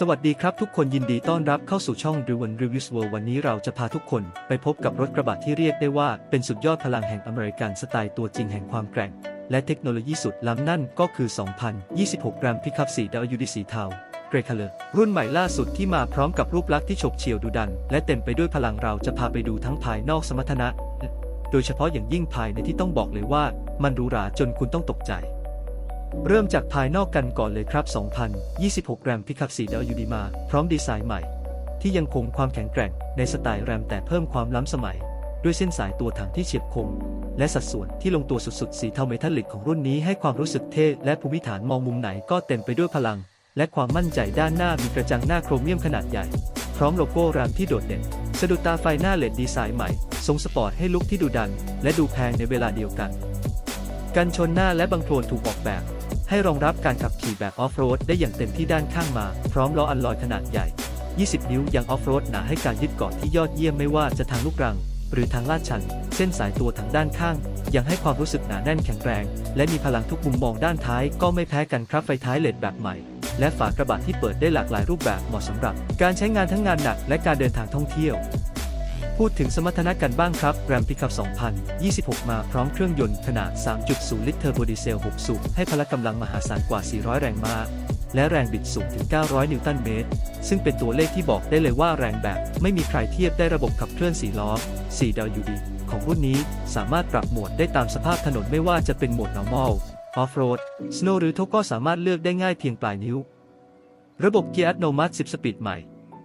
สวัสดีครับทุกคนยินดีต้อนรับเข้าสู่ช่อง r e w i n Reviews World วันนี้เราจะพาทุกคนไปพบกับรถกระบะที่เรียกได้ว่าเป็นสุดยอดพลังแห่งอเมริกันสไตล์ตัวจริงแห่งความแกร่ง และเทคโนโลยีสุดล้ำนั่นก็คือ 2026กรัมพิคับ4 WD สีเทา เกรคเลอร์รุ่นใหม่ล่าสุดที่มาพร้อมกับรูปลักษณ์ที่ฉกเฉี่ยวดุดัน และเต็มไปด้วยพลังเราจะพาไปดูทั้งภายนอกสมรรถนะ โดยเฉพาะอย่างยิ่งภายในที่ต้องบอกเลยว่า มันหรูหราจนคุณต้องตกใจ เริ่มจากภายนอกกันก่อนเลยครับ 2026 แรมพิคับ4 WD มา พร้อมดีไซน์ใหม่ ที่ยังคงความแข็งแกร่งในสไตล์แรมแต่เพิ่มความล้ำสมัย ด้วยเส้นสายตัวถังที่เฉียบคมและสัดส่วนที่ลงตัวสุดๆ สีเทาเมทัลลิกของรุ่นนี้ให้ความรู้สึกเท่และภูมิฐานมองมุมไหนก็เต็มไปด้วยพลัง และความมั่นใจด้านหน้ามีกระจังหน้าโครเมียมขนาดใหญ่ พร้อมโลโก้แรมที่โดดเด่น สะดุดตาไฟหน้าเลดดีไซน์ใหม่ทรงสปอร์ตให้ลุคที่ดูดัน และดูแพงในเวลาเดียวกัน กันชนหน้าและบังโคลนถูกออกแบบ ให้รองรับการขับขี่แบบออฟโรดได้อย่างเต็มที่ด้านข้างมา พร้อมล้ออัลลอยขนาดใหญ่ 20 นิ้วยังออฟโรดหนาให้การยึดเกาะที่ยอดเยี่ยมไม่ว่าจะทางลูกรัง หรือทางลาดชัน เส้นสายตัวทางด้านข้าง ยังให้ความรู้สึกหนาแน่นแข็งแรง และมีพลังทุกมุมมองด้านท้ายก็ไม่แพ้กันครับไฟท้ายเลดแบบใหม่ และฝากระบะที่เปิดได้หลากหลายรูปแบบเหมาะสำหรับ การใช้งานทั้งงานหนักและการเดินทางท่องเที่ยว พูดถึงสมรรถนะกันบ้างครับ Ram Pickup 2026 มาพร้อมเครื่องยนต์ขนาด 3.0 ลิตรเทอร์โบดีเซล 6 สูบให้พละกำลังมหาศาลกว่า 400 แรงม้าและแรงบิดสูงถึง 900 นิวตันเมตร ซึ่งเป็นตัวเลขที่บอกได้เลยว่าแรงแบบ ไม่มีใครเทียบได้ระบบขับเคลื่อน4ล้อ 4WD ของรุ่นนี้สามารถปรับโหมดได้ตามสภาพถนนไม่ว่าจะเป็นโหมด normal off-road snow หรือ tow ก็สามารถเลือกได้ง่ายเพียงปลายนิ้ว ระบบเกียร์อัตโนมัติ 10 สปีดใหม่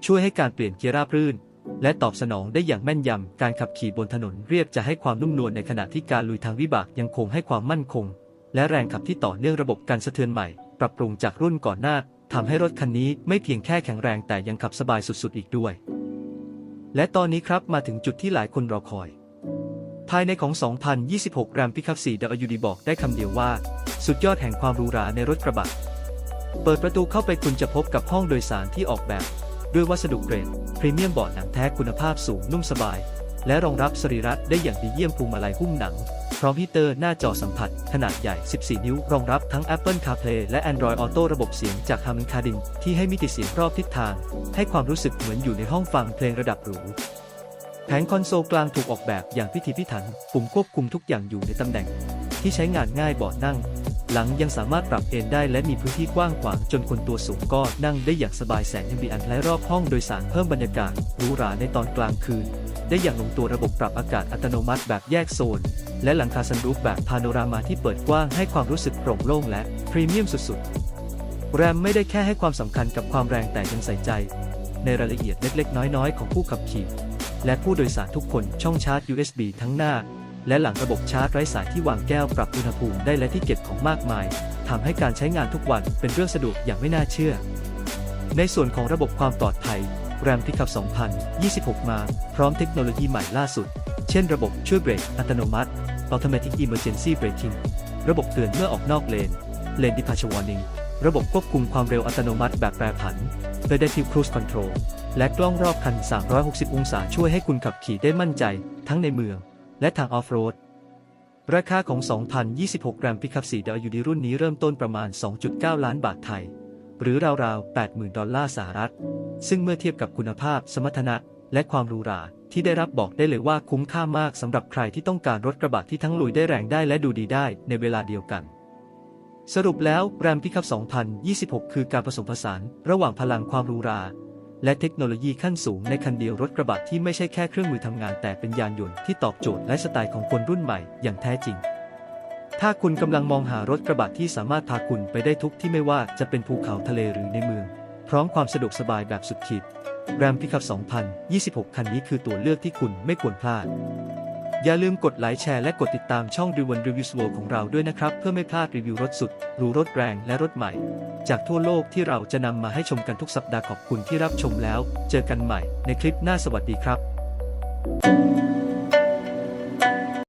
ช่วยให้การเปลี่ยนเกียร์ราบรื่น และตอบสนองได้อย่างแม่นยำ การขับขี่บนถนนเรียบจะให้ความนุ่มนวลในขณะที่การลุยทางวิบากยังคงให้ความมั่นคง และแรงขับที่ต่อเนื่องระบบการสะเทือนใหม่ ปรับปรุงจากรุ่นก่อนหน้าทำให้รถคันนี้ไม่เพียงแค่แข็งแรงแต่ยังขับสบายสุดๆ อีกด้วย และตอนนี้ครับมาถึงจุดที่หลายคนรอคอย ภายในของ 2026 Ram Pickup 4 WD บอกได้คำเดียวว่า สุดยอดแห่งความหรูหราในรถกระบะ เปิดประตูเข้าไปคุณจะพบกับห้องโดยสารที่ออกแบบ ด้วยวัสดุเกรดพรีเมียมเบาะหนังแท้คุณภาพสูงนุ่มสบาย และรองรับสรีระได้อย่างดีเยี่ยมพวงมาลัยหุ้มหนัง พร้อมฮีเตอร์หน้าจอสัมผัส ขนาดใหญ่ 14 นิ้ว รองรับทั้ง Apple CarPlay และ Android Auto ระบบเสียงจาก Harman Kardon ที่ให้มิติเสียงรอบทิศทาง ให้ความรู้สึกเหมือนอยู่ในห้องฟังเพลงระดับหรู แผงคอนโซลกลางถูกออกแบบอย่างพิถีพิถัน ปุ่มควบคุมทุกอย่างอยู่ในตำแหน่ง ที่ใช้งานง่ายบาะนั่ง หลังยังสามารถปรับเอนได้และมีพื้นที่กว้างขวางจนคนตัวสูงก็นั่งได้อย่างสบายแสงยังมีอันและรอบห้องโดยสารเพิ่มบรรยากาศหรูหราในตอนกลางคืน ได้อย่างลงตัวระบบปรับอากาศอัตโนมัติแบบแยกโซน และหลังคาซันรูฟแบบพาโนรามาที่เปิดกว้างให้ความรู้สึกโปร่งโล่งและพรีเมียมสุดๆแรมไม่ได้แค่ให้ความสำคัญกับความแรงแต่ยังใส่ใจ ในรายละเอียดเล็กๆ น้อยๆ ของผู้ขับขี่ และผู้โดยสารทุกคนช่องชาร์จ USB ทั้งหน้า และหลังระบบชาร์จไร้สายที่วางแก้วปรับอุณหภูมิได้และที่เก็บของมากมายทำให้การใช้งานทุกวันเป็นเรื่องสะดวกอย่างไม่น่าเชื่อ ในส่วนของระบบความปลอดภัย Ram Pickup 2026 มา พร้อมเทคโนโลยีใหม่ล่าสุด เช่นระบบช่วยเบรกอัตโนมัติ Automatic Emergency Braking ระบบเตือนเมื่อออกนอกเลน Lane Departure Warning ระบบควบคุมความเร็วอัตโนมัติแบบแปรผัน Adaptive Cruise Control และกล้องรอบคัน 360 องศาช่วยให้คุณขับขี่ได้มั่นใจ ทั้งในเมือง และทางออฟโรด ราคาของ 2026 Ram Pickup 4 WD รุ่นนี้เริ่มต้นประมาณ 2.9 ล้านบาทไทย หรือราวๆ 80,000 ดอลลาร์สหรัฐ ซึ่งเมื่อเทียบกับคุณภาพ สมรรถนะ และความหรูหราที่ได้รับบอกได้เลยว่าคุ้มค่ามากสำหรับใครที่ต้องการรถกระบะที่ทั้งลุยได้แรงได้และดูดีได้ในเวลาเดียวกัน สรุปแล้ว Ram Pickup 2026 คือการผสมผสาน ระหว่างพลังความหรูหรา และเทคโนโลยีขั้นสูงในคันเดียวรถกระบะที่ไม่ใช่แค่เครื่องมือทำงานแต่เป็นยานยนต์ที่ตอบโจทย์และสไตล์ของคนรุ่นใหม่อย่างแท้จริง ถ้าคุณกำลังมองหารถกระบะที่สามารถพาคุณไปได้ทุกที่ไม่ว่าจะเป็นภูเขาทะเลหรือในเมือง พร้อมความสะดวกสบายแบบสุดขีด Ram Pickup 2026 คันนี้คือตัวเลือกที่คุณไม่ควรพลาด อย่าลืมกดไลค์แชร์และกดติดตามช่อง r e w i n Reviews World ของเราด้วยนะครับ เพื่อไม่พลาดรีวิวรถสุดหรูรถแรงและรถใหม่ จากทั่วโลกที่เราจะนำมาให้ชมกันทุกสัปดาห์ขอบคุณที่รับชมแล้ว เจอกันใหม่ในคลิปหน้าสวัสดีครับ